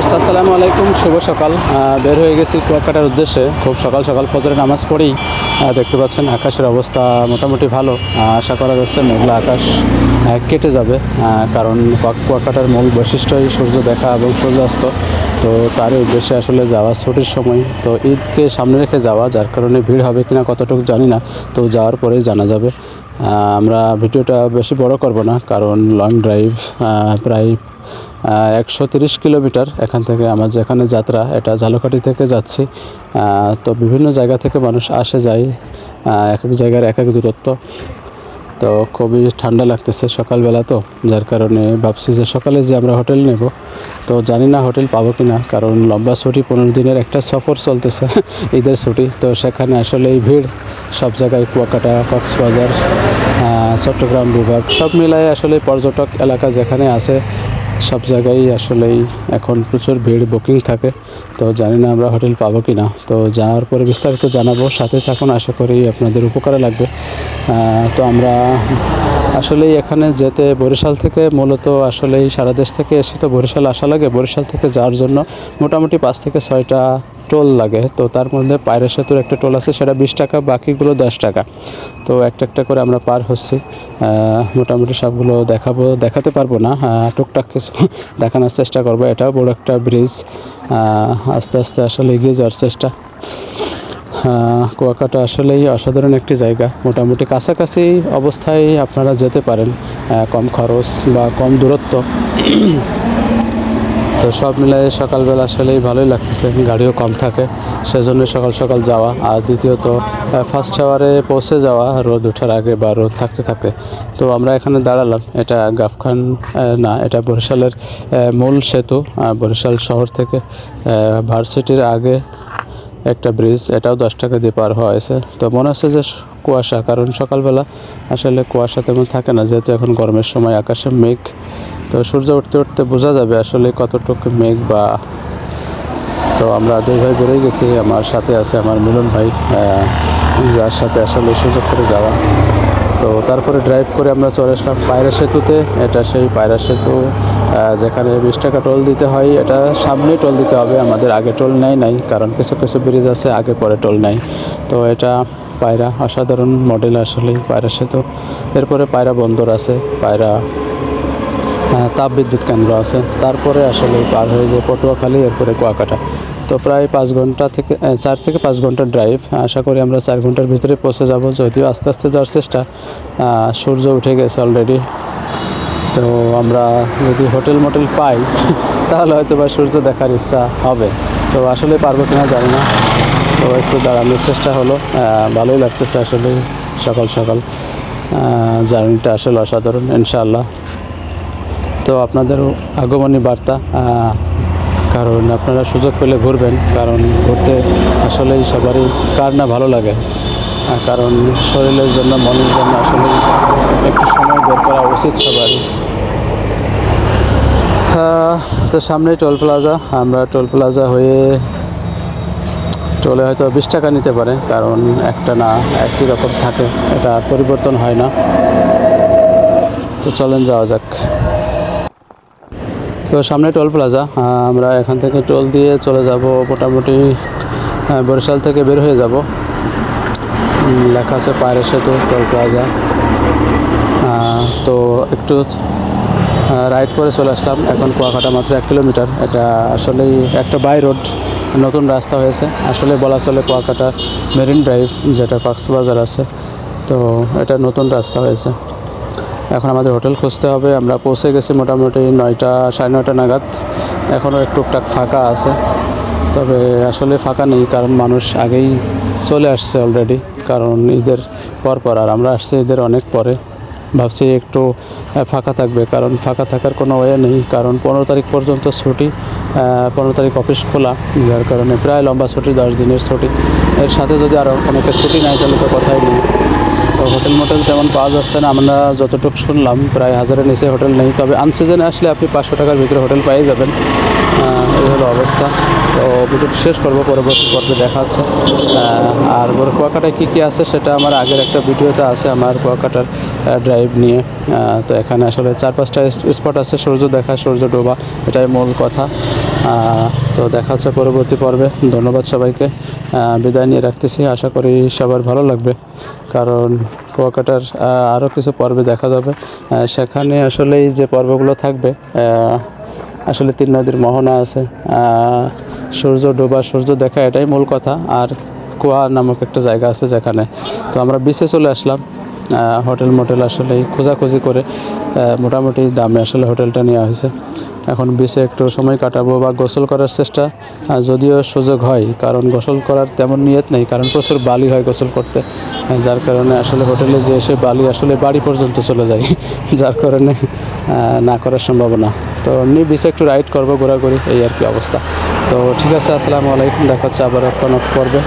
Viewers, আসসালামু আলাইকুম। শুভ সকাল। বের হয়ে গেছি কুয়াকাটার উদ্দেশ্যে। খুব সকাল সকাল ফজরের নামাজ পড়েই দেখতে পাচ্ছেন আকাশের অবস্থা মোটামুটি ভালো। আশা করা যাচ্ছে মেঘলা আকাশ কেটে যাবে। কারণ কুয়াকাটার মূল বৈশিষ্ট্যই সূর্য দেখা এবং সূর্যাস্ত। তো তার উদ্দেশ্যে আসলে যাওয়া ছুটির সময়। তো ঈদকে সামনে রেখে যাওয়া, যার কারণে ভিড় হবে কিনা কতটুকু জানি না। তো যাওয়ার পরেই জানা যাবে। আমরা ভিডিওটা বেশি বড় করব না, কারণ লং ড্রাইভ প্রায় একশো তিরিশ কিলোমিটার এখান থেকে আমার যেখানে যাত্রা, এটা ঝালকাঠি থেকে যাচ্ছি। তো বিভিন্ন জায়গা থেকে মানুষ আসে, যায় এক এক জায়গার এক এক দূরত্ব। তো খুবই ঠান্ডা লাগতেছে সকালবেলা তো, যার কারণে ভাবছি যে সকালে যে আমরা হোটেল নেব, তো জানি না হোটেল পাবো কি না কারণ লম্বা ছুটি, পনেরো দিনের একটা সফর চলতেছে, ঈদের ছুটি। তো সেখানে আসলে এই ভিড়, সব জায়গায় কুয়াকাটা, কক্সবাজার চট্টগ্রাম, বিভাগ, সব মিলায় আসলে পর্যটক এলাকা যেখানে আছে সব জায়গায় আসলেই এখন প্রচুর ভিড় বুকিং থাকে। তো জানি না আমরা হোটেল পাবো কি না তো যাওয়ার পরে বিস্তারিত জানাব, সাথে থাকুন, আশা করি আপনাদের উপকারে লাগবে। তো আমরা আসলেই এখানে যেতে বরিশাল থেকে মূলত আসলেই সারা দেশ থেকে এসে তো বরিশাল আসা লাগে। বরিশাল থেকে যাওয়ার জন্য মোটামুটি পাঁচ থেকে ছয়টা টোল লাগে। তো তার মধ্যে পায়রা সেতুর একটা টোল আছে, সেটা বিশ টাকা, বাকিগুলো দশ টাকা। তো একটা একটা করে আমরা পার হচ্ছি। মোটামুটি সবগুলো দেখাবো, দেখাতে পারব না। টুকটাক কিছু দেখানোর চেষ্টা করব। এটাও বড় একটা ব্রিজ আস্তে আস্তে আসলে এগিয়ে যাওয়ার চেষ্টা। কুয়াকাটা আসলেই অসাধারণ একটি জায়গা। মোটামুটি কাছাকাছি অবস্থায় আপনারা যেতে পারেন। কম খরচ বা কম দূরত্ব। তো সব মিলাই সকালবেলা আসলেই ভালোই লাগতেছে, গাড়িও কম থাকে সেজন্য সকাল সকাল যাওয়া। আর দ্বিতীয়ত ফার্স্ট আওয়ারে পৌঁছে যাওয়া, রোদ ওঠার আগে বা রোদ থাকতে থাকতে তো আমরা এখানে দাঁড়ালাম, এটা গাফখান না, এটা বরিশালের মূল সেতু বরিশাল শহর থেকে ভার্সিটির আগে একটা ব্রিজ এটাও দশ টাকা দিয়ে পার হওয়া হয়েছে। তো মনে হচ্ছে যে কুয়াশা, কারণ সকালবেলা আসলে কুয়াশা তেমন থাকে না, যেহেতু এখন গরমের সময় আকাশে মেঘ তো সূর্য উঠতে উঠতে বোঝা যাবে আসলে কতটুকু মেঘ বা তো আমরা দুই ভাই বেরোয় গেছি, আমার সাথে আছে আমার মিলন ভাই যার সাথে আসলে সুযোগ করে যাওয়া। তো তারপরে ড্রাইভ করে আমরা চলে আসলাম পায়রা সেতুতে। এটা সেই পায়রা সেতু যেখানে বিশ টাকা টোল দিতে হয়। এটা সামনেই টোল দিতে হবে, আমাদের আগে টোল নেয় নাই, কারণ কিছু কিছু ব্রিজ আছে, আগে পরে টোল নেয়। তো এটা পায়রা অসাধারণ মডেল আসলে পায়রা সেতু। এরপরে পায়রা বন্দর আছে, পায়রা হ্যাঁ, তাপ বিদ্যুৎ কেন্দ্র আছে। তারপরে আসলে পার হয়ে যায় পটুয়াখালী এরপরে কুয়াকাটা। তো প্রায় পাঁচ ঘণ্টা থেকে চার থেকে পাঁচ ঘণ্টার ড্রাইভ আশা করি আমরা চার ঘণ্টার ভিতরে পৌঁছে যাব। যদিও আস্তে আস্তে যাওয়ার চেষ্টা সূর্য উঠে গেছে অলরেডি তো আমরা যদি হোটেল মোটেল পাই তাহলে হয়তো বা সূর্য দেখার ইচ্ছা হবে। তো আসলে পারব কিনা জানি না। তো একটু দাঁড়ানোর চেষ্টা হলো। ভালোই লাগতেছে আসলে সকাল সকাল। জার্নিটা আসলে অসাধারণ ইনশাআল্লাহ। তো আপনাদের আগমনী বার্তা কারণ আপনারা সুযোগ পেলে ঘুরবেন, কারণ ঘুরতে আসলেই সবারই কার না ভালো লাগে। কারণ শরীরের জন্য, মনের জন্য আসলে একটু সময় বের করা উচিত সবারই। তো সামনেই টোল প্লাজা, আমরা টোল প্লাজা হয়ে টোলে হয়তো বিশ টাকা নিতে পারে, কারণ একটা না একই রকম থাকে, এটা পরিবর্তন হয় না। তো চলেন যাওয়া যাক। তো সামনে টোল প্লাজা আমরা এখান থেকে টোল দিয়ে চলে যাব মোটামুটি বরিশাল থেকে বের হয়ে যাব। লেখা আছে পায়রা সেতু, টোল প্লাজা। তো একটু রাইড করে চলে আসলাম। এখন কুয়াকাটা মাত্র এক কিলোমিটার। এটা আসলেই একটা বাই রোড, নতুন রাস্তা হয়েছে। আসলে বলা চলে কুয়াকাটা মেরিন ড্রাইভ, যেটা কক্সবাজার আছে। তো এটা নতুন রাস্তা হয়েছে। এখন আমাদের হোটেল খুঁজতে হবে। আমরা পৌঁছে গেছি মোটামুটি নয়টা, সাড়ে নয়টা নাগাদ। এখনও একটু টুকটাক ফাঁকা আছে। তবে আসলে ফাঁকা নেই, কারণ মানুষ আগেই চলে আসছে অলরেডি কারণ ঈদের পর পর আর আমরা আসছি ঈদের অনেক পরে। ভাবছি একটু ফাঁকা থাকবে, কারণ ফাঁকা থাকার কোনো ওয়ে নেই, কারণ পনেরো তারিখ পর্যন্ত ছুটি পনেরো তারিখ অফিস খোলা, যার কারণে প্রায় লম্বা ছুটি, দশ দিনের ছুটি। এর সাথে যদি আরও অনেকের ছুটি নেয় তাহলে তো কথাই নেই। তো হোটেল মোটেল তেমন পাওয়া যাচ্ছে না। আমরা যতটুকু শুনলাম, প্রায় হাজারের নিচে হোটেল নেই। তবে আনসিজনে আসলে আপনি পাঁচশো টাকার ভিতরে হোটেল পেয়ে যাবেন। এই হলো অবস্থা। তো ভিডিওটি শেষ করব, পরবর্তী পর্বে দেখা হচ্ছে। আর ওর কুয়াকাটায় কী কী আছে সেটা আমার আগের একটা ভিডিওতে আছে আমার কুয়াকাটার ড্রাইভ নিয়ে। তো এখানে আসলে চার পাঁচটা স্পট আছে, সূর্য দেখা, সূর্য ডোবা, এটাই মূল কথা। তো দেখা হচ্ছে পরবর্তী পর্বে। ধন্যবাদ সবাইকে। বিদায় নিয়ে রাখতেছি। আশা করি সবার ভালো লাগবে। কারণ কুয়াকাটার আরও কিছু পর্বে দেখা যাবে। সেখানে আসলে এই যে পর্বগুলো থাকবে আসলে তিন নদীর মোহনা আছে। সূর্য ডোবা, সূর্য দেখা এটাই মূল কথা। আর কুয়া নামক একটা জায়গা আছে যেখানে। তো আমরা বিচে চলে আসলাম। হোটেল মোটেল আসলে খোঁজাখুঁজি করে মোটামুটি দামে আসলে হোটেলটা নেওয়া হয়েছে। এখন বিচে একটু সময় কাটাবো বা গোসল করার চেষ্টা যদিও সুযোগ হয়, কারণ গোসল করার তেমন নিয়ত নেই, কারণ প্রচুর বালি হয় গোসল করতে, যার কারণে আসলে হোটেলে যে এসে বালি আসলে বাড়ি পর্যন্ত চলে যায়, যার কারণে না করার সম্ভাবনা। তো এমনি বিচে একটু রাইড করব, ঘোরাঘুরি, এই আর কি অবস্থা। তো ঠিক আছে, আসসালামু আলাইকুম, দেখা হচ্ছে আবার কোনো পর্বে।